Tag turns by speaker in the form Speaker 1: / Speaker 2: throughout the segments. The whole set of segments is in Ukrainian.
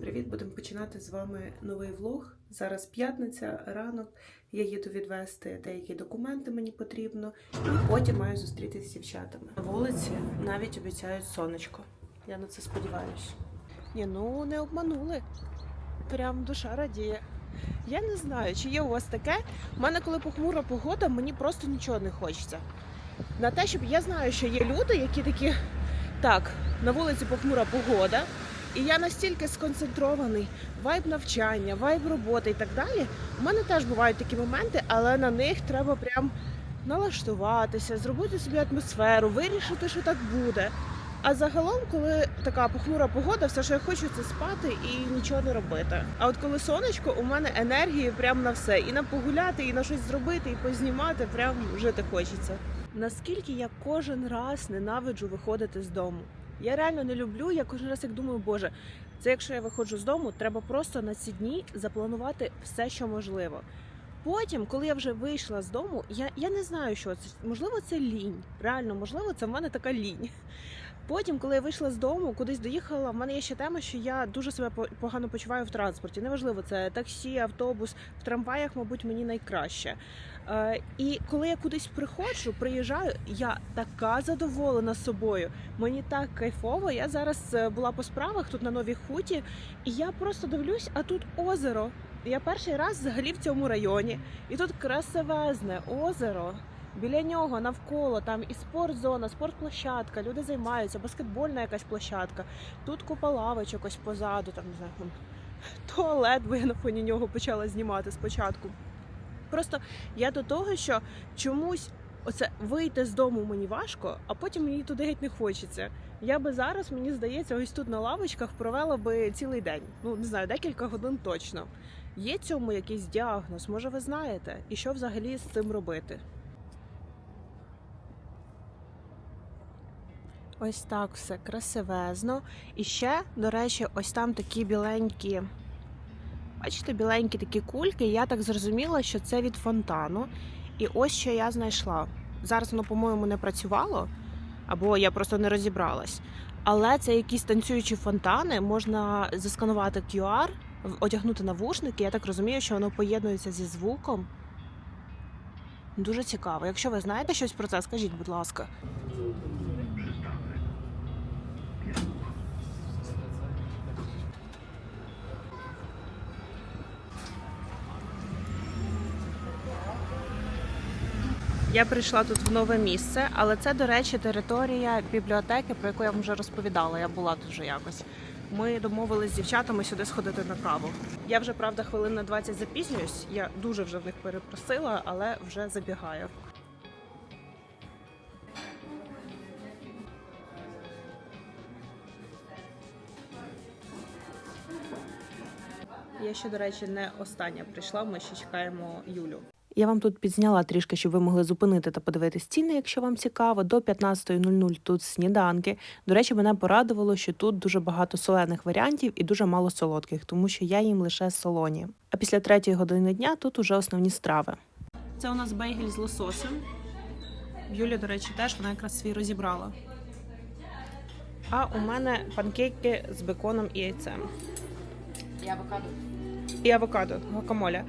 Speaker 1: Привіт, будемо починати з вами новий влог. Зараз п'ятниця, ранок. Я їду відвести деякі документи, мені потрібно, і потім маю зустрітися з дівчатами. На вулиці навіть обіцяють сонечко. Я на це сподіваюся. Ні, ну не обманули. Прям душа радіє. Я не знаю, чи є у вас таке. У мене, коли похмура погода, мені просто нічого не хочеться. На те, щоб я знаю, що є люди, які такі. Так, на вулиці похмура погода, і я настільки сконцентрований, вайб навчання, вайб роботи і так далі. У мене теж бувають такі моменти, але на них треба прям налаштуватися, зробити собі атмосферу, вирішити, що так буде. А загалом, коли така похмура погода, все, що я хочу, це спати і нічого не робити. А от коли сонечко, у мене енергії прям на все. І на погуляти, і на щось зробити, і познімати, прям жити хочеться. Наскільки я кожен раз ненавиджу виходити з дому. Я реально не люблю. Я кожен раз як думаю, боже, це якщо я виходжу з дому, треба просто на ці дні запланувати все, що можливо. Потім, коли я вже вийшла з дому, я, я не знаю, що це. Можливо, це лінь. Реально, можливо, це в мене така лінь. Потім, коли я вийшла з дому, кудись доїхала, в мене є ще тема, що я дуже себе погано почуваю в транспорті. Неважливо, це таксі, автобус, в трамваях, мабуть, мені найкраще. Е, і коли я кудись приходжу, приїжджаю, я така задоволена собою. Мені так кайфово. Я зараз е, була по справах тут на новій хуті, і я просто дивлюсь, а тут озеро. Я перший раз взагалі в цьому районі, і тут красивезне озеро. Біля нього навколо там і спортзона, спортплощадка, люди займаються, баскетбольна якась площадка. Тут купа лавочок ось позаду, там не знаю, туалет, бо я на фоні нього почала знімати спочатку. Просто я до того, що чомусь оце вийти з дому мені важко, а потім мені туди геть не хочеться. Я би зараз, мені здається, ось тут на лавочках провела би цілий день. Ну не знаю, декілька годин точно. Є цьому якийсь діагноз, може, ви знаєте, і що взагалі з цим робити? Ось так все красивезно. І ще, до речі, ось там такі біленькі. Бачите, біленькі такі кульки. Я так зрозуміла, що це від фонтану. І ось що я знайшла. Зараз воно, по-моєму, не працювало, або я просто не розібралась. Але це якісь танцюючі фонтани, можна засканувати QR, одягнути навушники. Я так розумію, що воно поєднується зі звуком. Дуже цікаво. Якщо ви знаєте щось про це, скажіть, будь ласка. Я прийшла тут в нове місце, але це, до речі, територія бібліотеки, про яку я вам вже розповідала. Я була тут вже якось. Ми домовились з дівчатами сюди сходити на каву. Я вже правда хвилин на 20 запізнююсь. Я дуже вже в них перепросила, але вже забігаю. Я ще, до речі, не остання прийшла. Ми ще чекаємо Юлю. Я вам тут підзняла трішки, щоб ви могли зупинити та подивитись ціни, якщо вам цікаво. До 15.00 тут сніданки. До речі, мене порадувало, що тут дуже багато солених варіантів і дуже мало солодких, тому що я їм лише солоні. А після третьої години дня тут уже основні страви. Це у нас бейгель з лососем. Юля, до речі, теж вона якраз свій розібрала. А у мене панкейки з беконом і яйцем.
Speaker 2: І авокадо.
Speaker 1: І авокадо, гакамоля.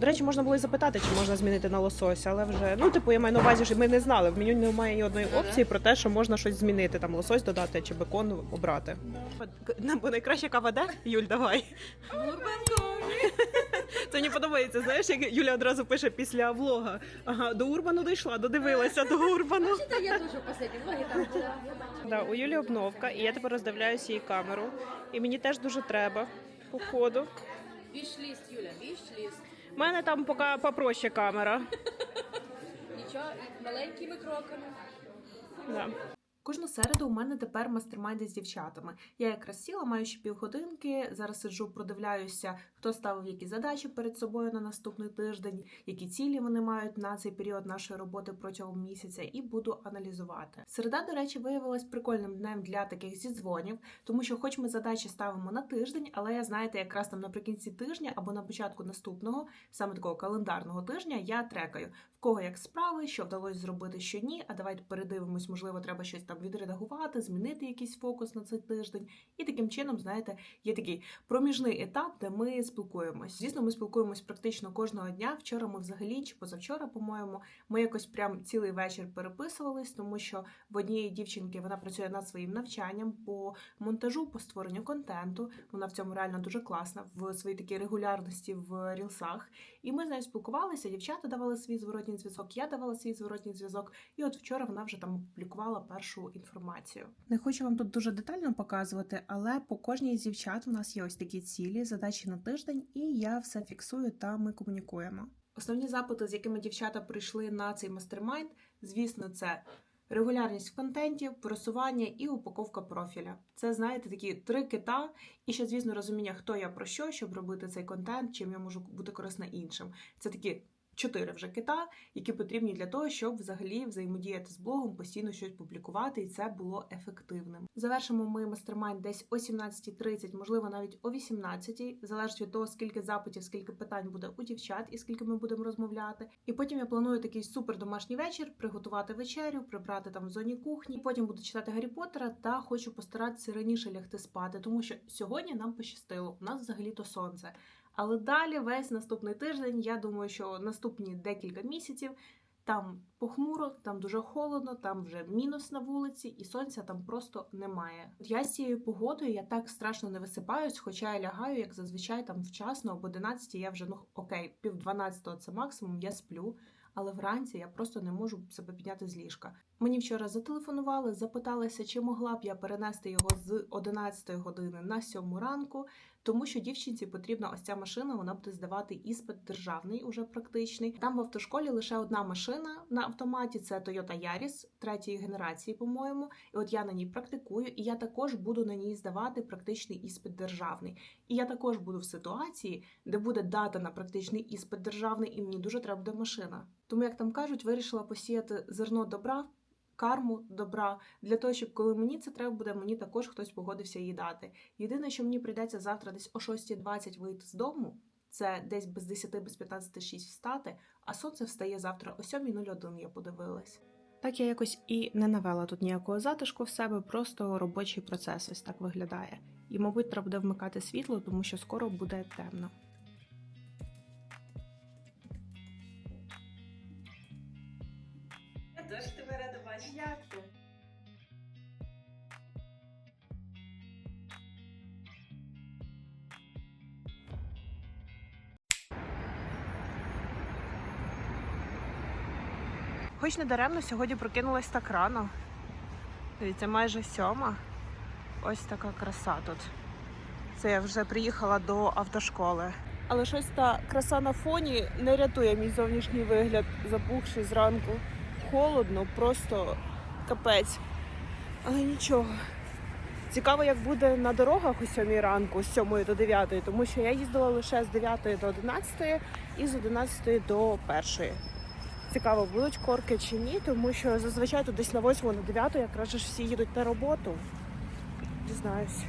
Speaker 1: До речі, можна було і запитати, чи можна змінити на лосось, але вже ну, типу, я маю на увазі, що ми не знали. В меню немає ні одної опції про те, що можна щось змінити, там лосось додати чи бекон обрати. Нам Бо найкраща кава де? Юль, давай. Це мені подобається. Знаєш, як Юля одразу пише після влога. Ага, до Урбану дійшла, додивилася до Урбану.
Speaker 2: Я дуже в останній там була.
Speaker 1: Да, у Юлі обновка, і я тепер роздивляюся її камеру. І мені теж дуже треба. Походу.
Speaker 2: Віш-ліст, Юля, віш-ліст.
Speaker 1: У мене там поки попроще камера.
Speaker 2: Нічого, маленькими кроками.
Speaker 1: Да. Кожну середу у мене тепер мастермайди з дівчатами. Я якраз сіла, маю ще півгодинки. Зараз сиджу, продивляюся, хто ставив які задачі перед собою на наступний тиждень, які цілі вони мають на цей період нашої роботи протягом місяця, і буду аналізувати. Середа, до речі, виявилась прикольним днем для таких зідзвонів, тому що, хоч ми задачі ставимо на тиждень, але я знаєте, якраз там наприкінці тижня або на початку наступного, саме такого календарного тижня, я трекаю в кого як справи, що вдалося зробити, що ні. А давайте передивимось, можливо, треба щось там там відредагувати, змінити якийсь фокус на цей тиждень. І таким чином, знаєте, є такий проміжний етап, де ми спілкуємось. Звісно, ми спілкуємось практично кожного дня. Вчора ми взагалі чи позавчора, по-моєму, ми якось прям цілий вечір переписувались, тому що в однієї дівчинки вона працює над своїм навчанням по монтажу, по створенню контенту. Вона в цьому реально дуже класна в своїй такій регулярності в рілсах. І ми з нею спілкувалися. Дівчата давали свій зворотній зв'язок, я давала свій зворотній зв'язок. І от вчора вона вже там опублікувала першу інформацію. Не хочу вам тут дуже детально показувати, але по кожній з дівчат у нас є ось такі цілі, задачі на тиждень, і я все фіксую та ми комунікуємо. Основні запити, з якими дівчата прийшли на цей мастермайнд, звісно, це регулярність в контенті, просування і упаковка профіля. Це знаєте такі три кита, і ще, звісно, розуміння, хто я про що, щоб робити цей контент, чим я можу бути корисна іншим. Це такі. Чотири вже кита, які потрібні для того, щоб взагалі взаємодіяти з блогом, постійно щось публікувати, і це було ефективним. Завершимо ми мастермайнд десь о 17.30, можливо, навіть о 18.00, залежить від того, скільки запитів, скільки питань буде у дівчат і скільки ми будемо розмовляти. І потім я планую такий супер домашній вечір, приготувати вечерю, прибрати там в зоні кухні. Потім буду читати Гаррі Поттера та хочу постаратися раніше лягти спати, тому що сьогодні нам пощастило. У нас взагалі то сонце. Але далі весь наступний тиждень, я думаю, що наступні декілька місяців там похмуро, там дуже холодно, там вже мінус на вулиці, і сонця там просто немає. Я з цією погодою я так страшно не висипаюсь, хоча я лягаю, як зазвичай, там вчасно, об 11 я вже ну окей, пів 12 це максимум, я сплю. Але вранці я просто не можу себе підняти з ліжка. Мені вчора зателефонували, запиталися, чи могла б я перенести його з 11 години на 7 ранку, тому що дівчинці потрібна ось ця машина, вона буде здавати іспит державний, уже практичний. Там в автошколі лише одна машина на автоматі. Це Toyota Yaris третьої генерації, по-моєму. І от я на ній практикую, і я також буду на ній здавати практичний іспит державний. І я також буду в ситуації, де буде дата на практичний іспит державний, і мені дуже треба буде машина. Тому, як там кажуть, вирішила посіяти зерно добра. Карму добра для того, щоб коли мені це треба буде, мені також хтось погодився її дати. Єдине, що мені прийдеться завтра десь о 6.20 вийти з дому, це десь без 10, без 15, 6 встати, а сонце встає завтра о 7.01, я подивилась. Так я якось і не навела тут ніякого затишку в себе, просто робочий процес ось так виглядає. І, мабуть, треба буде вмикати світло, тому що скоро буде темно. Тебе. Як ти? Хоч не даремно, сьогодні прокинулась так рано. Дивіться, майже сьома. Ось така краса тут. Це я вже приїхала до автошколи. Але щось та краса на фоні не рятує мій зовнішній вигляд, запухший зранку. Холодно, просто капець. Але нічого. Цікаво, як буде на дорогах о 7 ранку, з 7 до 9, тому що я їздила лише з 9 до 11 і з 11 до 1. Цікаво, будуть корки чи ні, тому що зазвичай тут десь на 8 на 9 якраз ж всі їдуть на роботу. Дізнаюсь.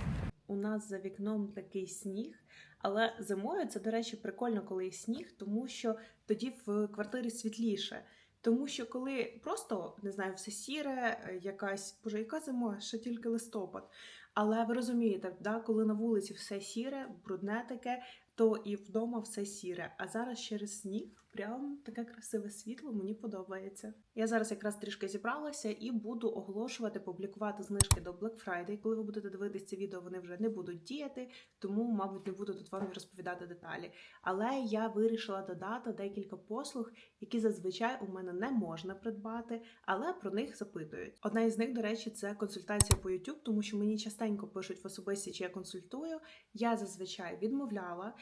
Speaker 1: У нас за вікном такий сніг, але зимою це, до речі, прикольно, коли є сніг, тому що тоді в квартирі світліше. Тому що коли просто не знаю, все сіре, е, якась боже, яка зима, ще тільки листопад. Але ви розумієте, да, коли на вулиці все сіре, брудне таке, то і вдома все сіре. А зараз через сніг прям таке красиве світло, мені подобається. Я зараз якраз трішки зібралася і буду оголошувати, публікувати знижки до Black Friday. Коли ви будете дивитися відео, вони вже не будуть діяти, тому, мабуть, не буду тут вам розповідати деталі. Але я вирішила додати декілька послуг, які зазвичай у мене не можна придбати, але про них запитують. Одна із них, до речі, це консультація по YouTube, тому що мені частенько пишуть в особисті, чи я консультую. Я зазвичай відмовляла,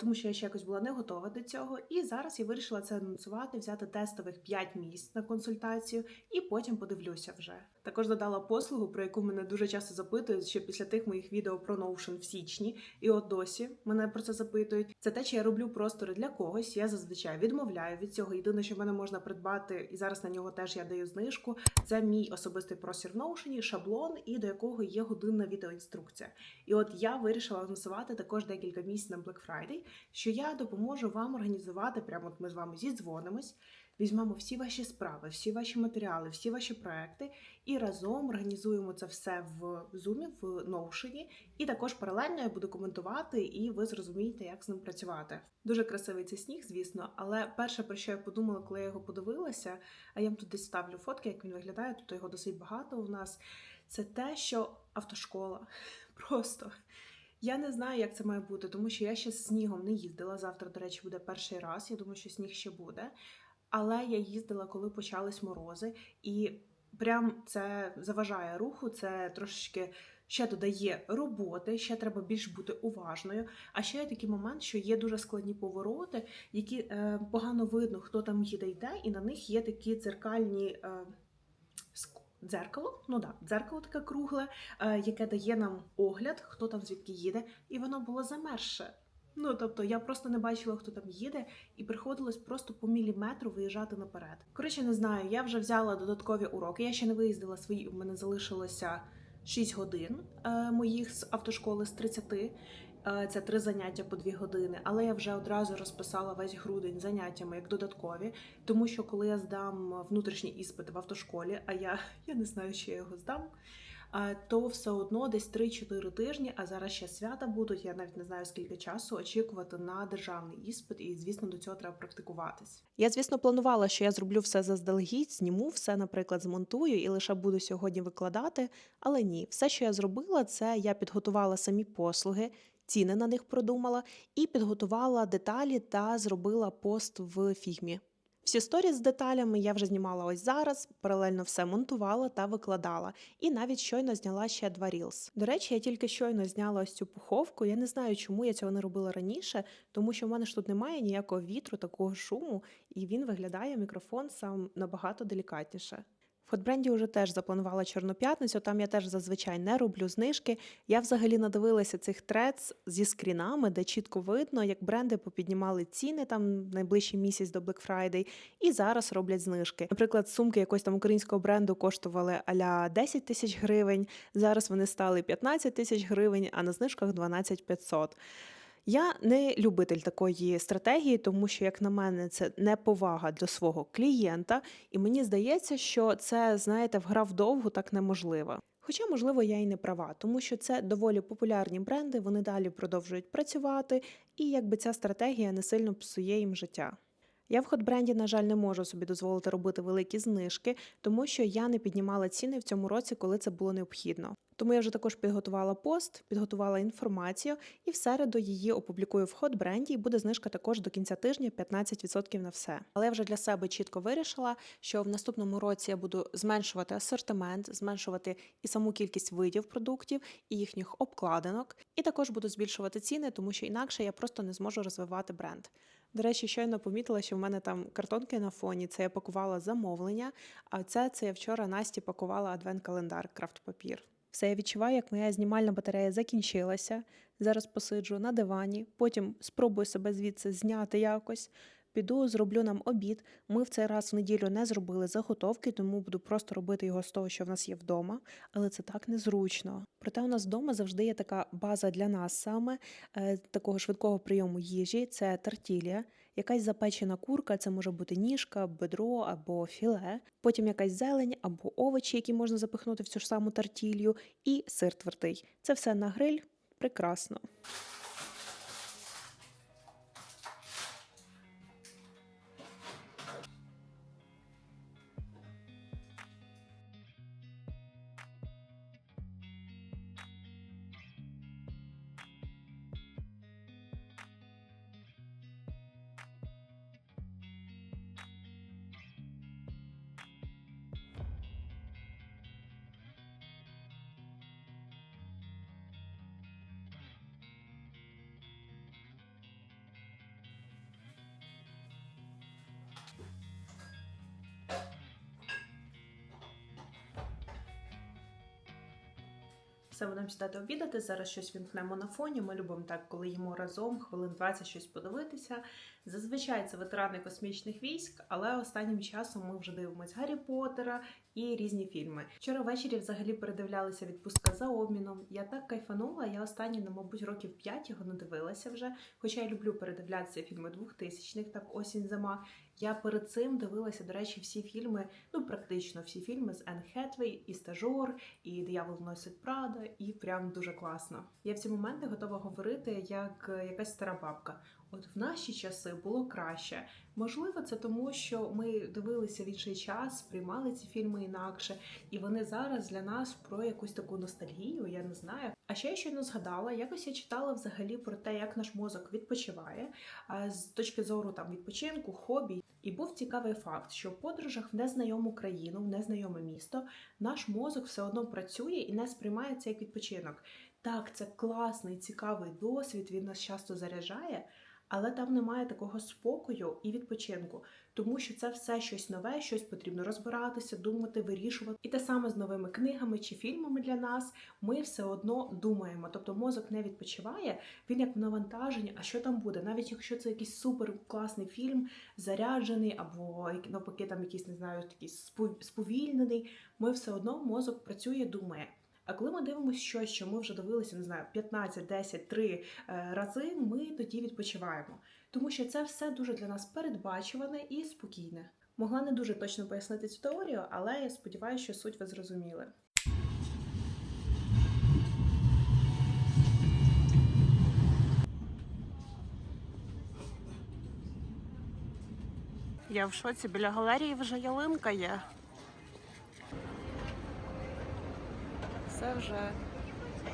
Speaker 1: тому що я ще якось була не готова до цього. І зараз я вирішила це анонсувати, взяти тестових 5 місць на консультацію, і потім подивлюся вже. Також додала послугу, про яку мене дуже часто запитують, ще після тих моїх відео про Notion в січні, і от досі мене про це запитують. Це те, чи я роблю простори для когось. Я зазвичай відмовляю від цього. Єдине, що мене можна придбати, і зараз на нього теж я даю знижку. Це мій особистий простір в Notion, шаблон, і до якого є годинна відеоінструкція. І от я вирішила анонсувати також декілька місць на Black Friday, що я допоможу вам організувати. Прямо от ми з вами зідзвонимось. візьмемо всі ваші справи, всі ваші матеріали, всі ваші проекти і разом організуємо це все в Zoom, в Notion. І також паралельно я буду коментувати, і ви зрозумієте, як з ним працювати. Дуже красивий цей сніг, звісно. Але перше, про що я подумала, коли я його подивилася, а я вам тут десь ставлю фотки, як він виглядає, тут його досить багато у нас. Це те, що автошкола просто. Я не знаю, як це має бути, тому що я ще з снігом не їздила. Завтра, до речі, буде перший раз. Я думаю, що сніг ще буде. Але я їздила, коли почались морози, і прям це заважає руху, це трошечки ще додає роботи, ще треба більш бути уважною. А ще є такий момент, що є дуже складні повороти, які е, погано видно, хто там їде йде, і на них є такі дзеркальні. Е, Дзеркало, ну да, дзеркало таке кругле, е, яке дає нам огляд, хто там звідки їде, і воно було замерше. Ну тобто я просто не бачила, хто там їде, і приходилось просто по міліметру виїжджати наперед. Коротше, не знаю, я вже взяла додаткові уроки. Я ще не виїздила свої. У мене залишилося 6 годин е, моїх з автошколи з 30. Е, Це три заняття по дві години, але я вже одразу розписала весь грудень заняттями як додаткові, тому що коли я здам внутрішній іспит в автошколі, а я, я не знаю, чи я його здам, то все одно десь 3-4 тижні, а зараз ще свята будуть. Я навіть не знаю скільки часу очікувати на державний іспит, і звісно, до цього треба практикуватись. Я, звісно, планувала, що я зроблю все заздалегідь, зніму все, наприклад, змонтую і лише буду сьогодні викладати. Але ні, все, що я зробила, це я підготувала самі послуги. Ціни на них продумала і підготувала деталі та зробила пост в фігмі. Всі сторіс з деталями я вже знімала ось зараз, паралельно все монтувала та викладала. І навіть щойно зняла ще два рілс. До речі, я тільки щойно зняла ось цю пуховку. Я не знаю, чому я цього не робила раніше, тому що в мене ж тут немає ніякого вітру, такого шуму, і він виглядає мікрофон сам набагато делікатніше. В Хотбренді вже теж запланувала Чорну п'ятницю. Там я теж зазвичай не роблю знижки. Я взагалі надивилася цих трец зі скрінами, де чітко видно, як бренди попіднімали ціни там найближчий місяць до Black Friday, і зараз роблять знижки. Наприклад, сумки якогось там українського бренду коштували аля 10 тисяч гривень. Зараз вони стали 15 тисяч гривень, а на знижках 12 500. Я не любитель такої стратегії, тому що, як на мене, це неповага до свого клієнта, і мені здається, що це, знаєте, вгра вдовгу так неможливо. Хоча, можливо, я й не права, тому що це доволі популярні бренди, вони далі продовжують працювати, і якби ця стратегія не сильно псує їм життя. Я в Хотбренді, на жаль, не можу собі дозволити робити великі знижки, тому що я не піднімала ціни в цьому році, коли це було необхідно. Тому я вже також підготувала пост, підготувала інформацію, і в середу її опублікую в Хотбренді, і буде знижка також до кінця тижня 15% на все. Але я вже для себе чітко вирішила, що в наступному році я буду зменшувати асортимент, зменшувати і саму кількість видів продуктів, і їхніх обкладинок, і також буду збільшувати ціни, тому що інакше я просто не зможу розвивати бренд. До речі, щойно помітила, що в мене там картонки на фоні. Це я пакувала замовлення. А це, це я вчора Насті пакувала адвент-календар крафт-папір. Все, я відчуваю, як моя знімальна батарея закінчилася. Зараз посиджу на дивані, потім спробую себе звідси зняти якось. Піду, зроблю нам обід. Ми в цей раз в неділю не зробили заготовки, тому буду просто робити його з того, що в нас є вдома. Але це так незручно. Проте у нас вдома завжди є така база для нас саме е, такого швидкого прийому їжі. Це тартілія, якась запечена курка, це може бути ніжка, бедро або філе. Потім якась зелень або овочі, які можна запихнути в цю ж саму тартілью, і сир твердий. Це все на гриль. Прекрасно. Все, будемо сідати обідати. Зараз щось вімкнемо на фоні. Ми любимо так, коли їмо разом, хвилин 20 щось подивитися. Зазвичай це ветерани космічних військ, але останнім часом ми вже дивимося Гаррі Поттера і різні фільми. Вчора ввечері взагалі передивлялися відпустка за обміном. Я так кайфанула. Я останні, ну, мабуть, років 5 його не дивилася вже. Хоча я люблю передивлятися фільми 2000-х, так осінь зима. Я перед цим дивилася, до речі, всі фільми, ну практично всі фільми з Енн Хетвей, і стажор, і Диявол носить Прада, і прям дуже класно. Я в ці моменти готова говорити як е, якась стара бабка. От в наші часи було краще. Можливо, це тому, що ми дивилися в інший час, сприймали ці фільми інакше, і вони зараз для нас про якусь таку ностальгію, я не знаю. А ще я щойно згадала, якось я читала взагалі про те, як наш мозок відпочиває з точки зору там відпочинку, хобі. І був цікавий факт, що в подорожах в незнайому країну, в незнайоме місто, наш мозок все одно працює і не сприймає це як відпочинок. Так, це класний, цікавий досвід, він нас часто заряджає, але там немає такого спокою і відпочинку, тому що це все щось нове, щось потрібно розбиратися, думати, вирішувати. І те саме з новими книгами чи фільмами для нас. Ми все одно думаємо. Тобто мозок не відпочиває, він як в навантаженні, а що там буде? Навіть якщо це якийсь супер класний фільм, заряджений, або навпаки, там якийсь не знаю, такий спов- сповільнений, ми все одно мозок працює, думає. А коли ми дивимося щось, що ми вже дивилися, не знаю, 15, 10, 3 е, рази, ми тоді відпочиваємо. Тому що це все дуже для нас передбачуване і спокійне. Могла не дуже точно пояснити цю теорію, але я сподіваюся, що суть ви зрозуміли. Я в шоці біля галерії вже ялинка є. Це вже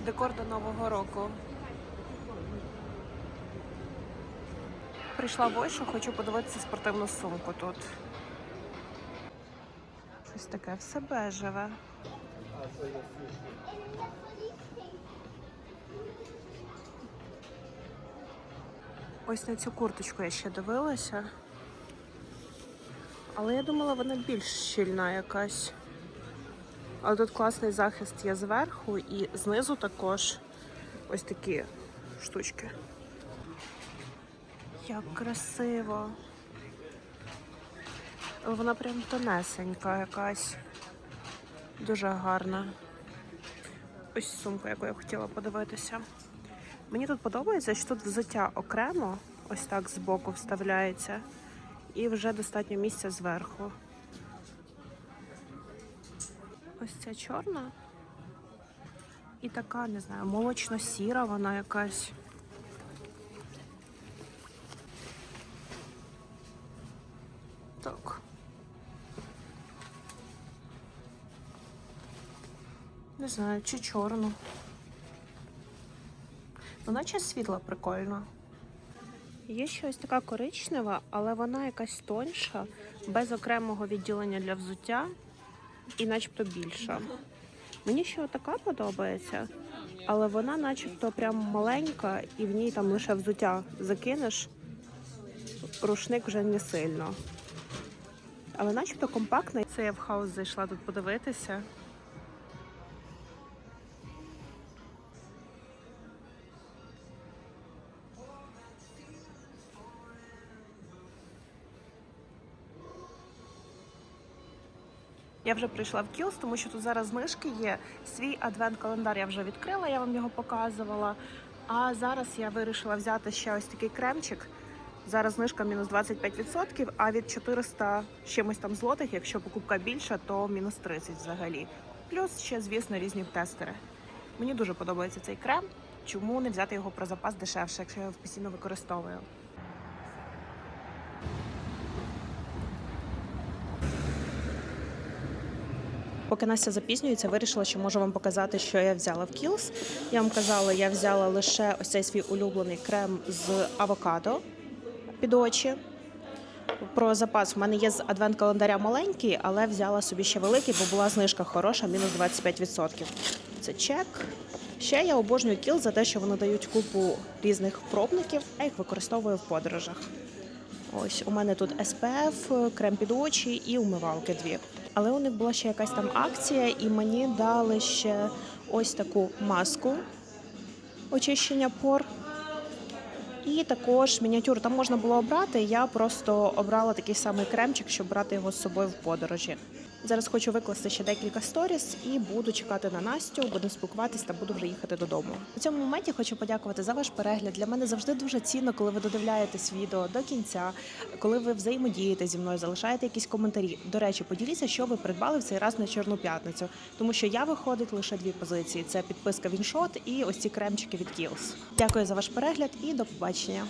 Speaker 1: декор до Нового року. Прийшла в Ойшу, хочу подивитися спортивну сумку тут. Щось таке все бежеве. Ось на цю курточку я ще дивилася. Але я думала, вона більш щільна якась. Але тут класний захист є зверху і знизу також ось такі штучки. Як красиво. Вона прям тонесенька якась. Дуже гарна. Ось сумка, яку я хотіла подивитися. Мені тут подобається, що тут взуття окремо, ось так збоку вставляється, і вже достатньо місця зверху. Ось ця чорна. І така, не знаю, молочно-сіра вона якась. Так. Не знаю, чи чорну. Ну, наче світла прикольна. Є ще ось така коричнева, але вона якась тоньша, без окремого відділення для взуття і начебто більша. Мені ще така подобається, але вона начебто прям маленька, і в ній там лише взуття закинеш, рушник вже не сильно. Але начебто компактна. Це я в хаус зайшла тут подивитися. Я вже прийшла в Кілс, тому що тут зараз знижки є. Свій адвент-календар я вже відкрила, я вам його показувала. А зараз я вирішила взяти ще ось такий кремчик. Зараз знижка мінус 25%, а від 400 чимось там злотих, якщо покупка більша, то мінус 30 взагалі. Плюс ще, звісно, різні тестери. Мені дуже подобається цей крем. Чому не взяти його про запас дешевше, якщо я його постійно використовую? Поки Настя запізнюється, вирішила, що можу вам показати, що я взяла в Кілс. Я вам казала, я взяла лише ось цей свій улюблений крем з авокадо під очі. Про запас в мене є з адвент-календаря маленький, але взяла собі ще великий, бо була знижка хороша, мінус 25%. Це чек. Ще я обожнюю кіл за те, що вони дають купу різних пробників, я їх використовую в подорожах. Ось у мене тут SPF, крем під очі і умивалки дві. Але у них була ще якась там акція, і мені дали ще ось таку маску очищення пор. І також мініатюр там можна було обрати. Я просто обрала такий самий кремчик, щоб брати його з собою в подорожі. Зараз хочу викласти ще декілька сторіс і буду чекати на Настю, будемо спілкуватись та буду вже їхати додому. У цьому моменті хочу подякувати за ваш перегляд. Для мене завжди дуже цінно, коли ви додивляєтесь відео до кінця, коли ви взаємодієте зі мною, залишаєте якісь коментарі. До речі, поділіться, що ви придбали в цей раз на Чорну п'ятницю, тому що я виходить лише дві позиції: це підписка Віншот і ось ці кремчики від Kiehl's. Дякую за ваш перегляд і до побачення.